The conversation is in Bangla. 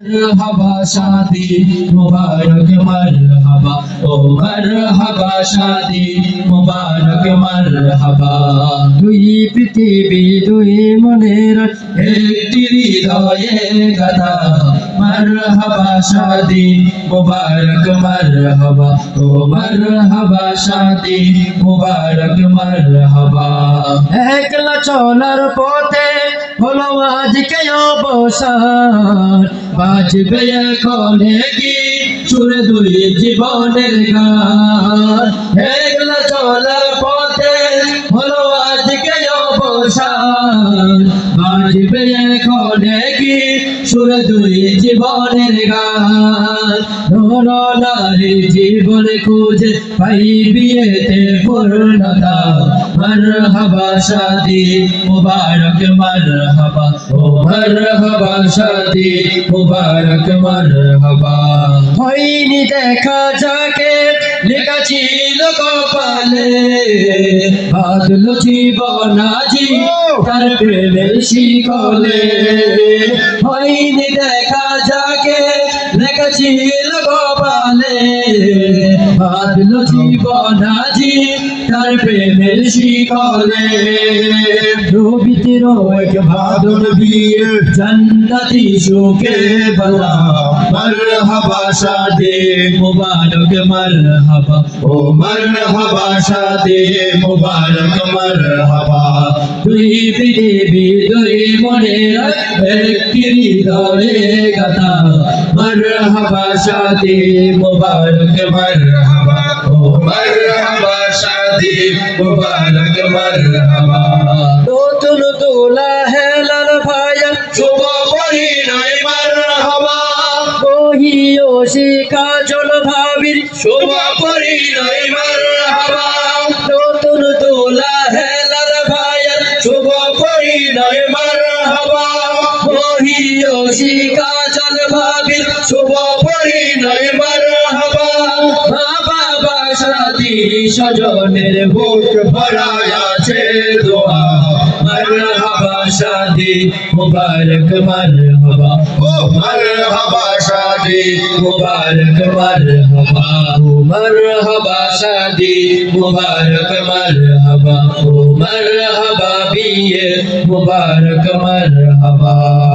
मरहबा शादी मुबारक मरहबा ओ मरहबा शादी मुबारक मरहबा দুই পৃথিবী দুই মনের একটি হৃদয়ে গাদা মরহবা শাদি মুবারক মরহবা ও মরহবা শাদি মুবারক মরহবা একলা চলার পথে হলো আজকে অবসান বাজবে এখন কি সুরে দুই জীবনের গান। একলা চলার পথে হলো আজকে অবসান বাজবে এখন কি সুরে দুই জীবনের গান। নারী জীবন খুঁজে পাই বিয়েতে পূর্ণতা। মরহবা শাদি মুবারক মরহবা। ও মরহবা শাদি মুবারক মরহবা। হয়নি দেখা যাকে লেখা ছিল কপালে। বাদল জীবন আজি তার প্রেমের শিকলে। হয়নি দেখা ছিল কপালে। বাদল জীবন আজি তার প্রেমের শিকলে। রবিতে রোগ ভাদর বিয়ে, জন্নতি সুখে বলা মরহবা শাদি মুবারক মরহবা। ও দুই পৃথিবী দুই মনে একটি হৃদয়ে গাথা। মরহবা শাদি মুবারক, মরহবা। ও মরহবা শাদি মুবারক, মরহবা। নতুন দোলা হেলাল ভাইয়া শুভ পরিণয় শিখা জল ভাবির, শুভ পরিণয়, মরহবা। শিখা জল ভাবির শুভ পরিণয় মরহবা। বাবা শাদি সজনের বুক ভরা আছে দোয়া। মরহবা শাদি মুবারক মরহবা। ও মরহবা শাদি মুবারক মরহবা। ও মরহবা শাদি মুবারক মরহবা। ও মরহবা, বিয়ে মুবারক মরহবা।